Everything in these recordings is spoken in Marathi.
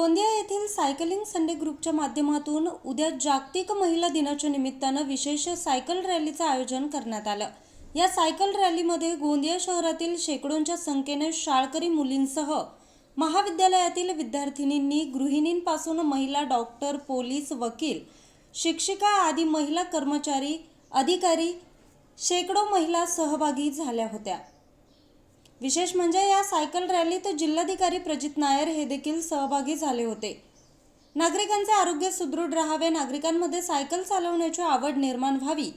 गोंदिया येथील सायकलिंग संडे ग्रुपच्या माध्यमातून उद्या जागतिक महिला दिनाच्या निमित्तानं विशेष सायकल रॅलीचं आयोजन करण्यात आलं. या सायकल रॅलीमध्ये गोंदिया शहरातील शेकडोंच्या संख्येने शाळकरी मुलींसह महाविद्यालयातील विद्यार्थिनींनी गृहिणींपासून महिला डॉक्टर पोलीस वकील शिक्षिका आदी महिला कर्मचारी अधिकारी शेकडो महिला सहभागी झाल्या होत्या. विशेष म्हणजे या सायकल रॅलीत जिल्हाधिकारी प्रजित नायर हे देखील सहभागी झाले होते. नागरिकांचे आरोग्य सुदृढ राहावे नागरिकांमध्ये सायकल चालवण्याची आवड निर्माण व्हावी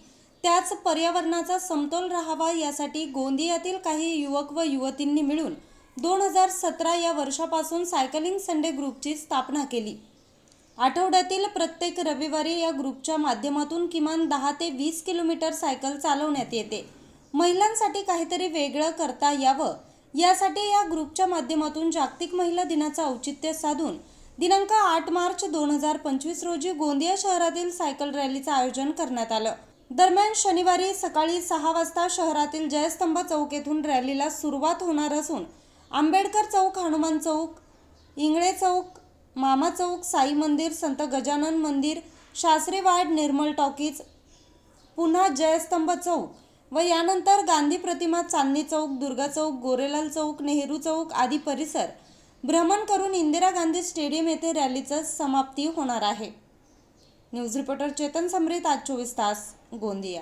त्याच पर्यावरणाचा समतोल राहावा यासाठी गोंदियातील काही युवक व युवतींनी मिळून दोन हजार सतरा या वर्षापासून सायकलिंग संडे ग्रुपची स्थापना केली. आठवड्यातील प्रत्येक रविवारी या ग्रुपच्या माध्यमातून किमान दहा ते वीस किलोमीटर सायकल चालवण्यात येते. महिलांसाठी काहीतरी वेगळं करता यावं. यासाठी या ग्रुपच्या माध्यमातून जागतिक महिला दिनाचं औचित्य साधून दिनांक आठ मार्च दोन हजार पंचवीस रोजी गोंदिया शहरातील सायकल रॅलीचं आयोजन करण्यात आलं. दरम्यान शनिवारी सकाळी सहा वाजता शहरातील जयस्तंभ चौक येथून रॅलीला सुरुवात होणार असून आंबेडकर चौक हनुमान चौक इंगळे चौक मामा चौक साई मंदिर संत गजानन मंदिर शास्त्री वाड निर्मल टॉकीज पुन्हा जयस्तंभ चौक व यानंतर गांधी प्रतिमा चांदणी चौक दुर्गा चौक गोरेलाल चौक नेहरू चौक आदी परिसर भ्रमण करून इंदिरा गांधी स्टेडियम येथे रॅलीचं समाप्ती होणार आहे. न्यूज रिपोर्टर चेतन समरीत आज चोवीस तास गोंदिया.